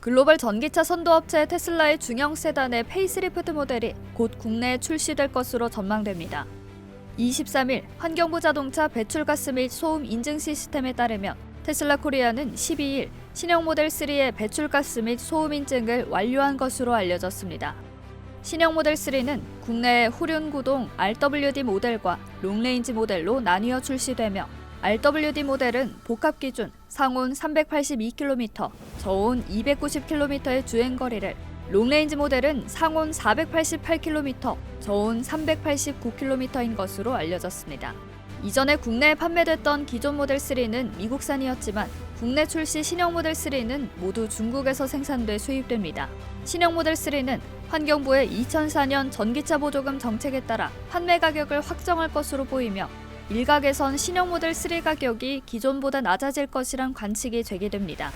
글로벌 전기차 선도업체 테슬라의 중형 세단의 페이스리프트 모델이 곧 국내에 출시될 것으로 전망됩니다. 23일 환경부 자동차 배출가스 및 소음 인증 시스템에 따르면 테슬라 코리아는 12일 신형 모델 3의 배출가스 및 소음 인증을 완료한 것으로 알려졌습니다. 신형 모델 3는 국내 후륜 구동 RWD 모델과 롱레인지 모델로 나뉘어 출시되며 RWD 모델은 복합 기준 상온 382km, 저온 290km의 주행 거리를 롱레인지 모델은 상온 488km, 저온 389km인 것으로 알려졌습니다. 이전에 국내에 판매됐던 기존 모델 3는 미국산이었지만 국내 출시 신형 모델 3는 모두 중국에서 생산돼 수입됩니다. 신형 모델 3는 환경부의 2004년 전기차 보조금 정책에 따라 판매 가격을 확정할 것으로 보이며 일각에선 신형 모델 3 가격이 기존보다 낮아질 것이란 관측이 제기됩니다.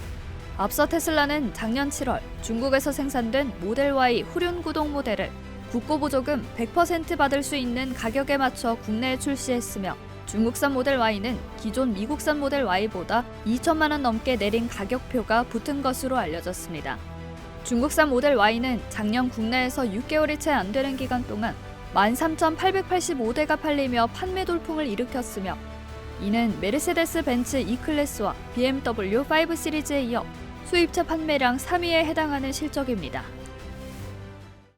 앞서 테슬라는 작년 7월 중국에서 생산된 모델 Y 후륜 구동 모델을 국고 보조금 100% 받을 수 있는 가격에 맞춰 국내에 출시했으며 중국산 모델 Y는 기존 미국산 모델 Y보다 2천만 원 넘게 내린 가격표가 붙은 것으로 알려졌습니다. 중국산 모델 Y는 작년 국내에서 6개월이 채 안 되는 기간 동안 13,885대가 팔리며 판매 돌풍을 일으켰으며 이는 메르세데스 벤츠 E클래스와 BMW 5 시리즈에 이어 수입차 판매량 3위에 해당하는 실적입니다.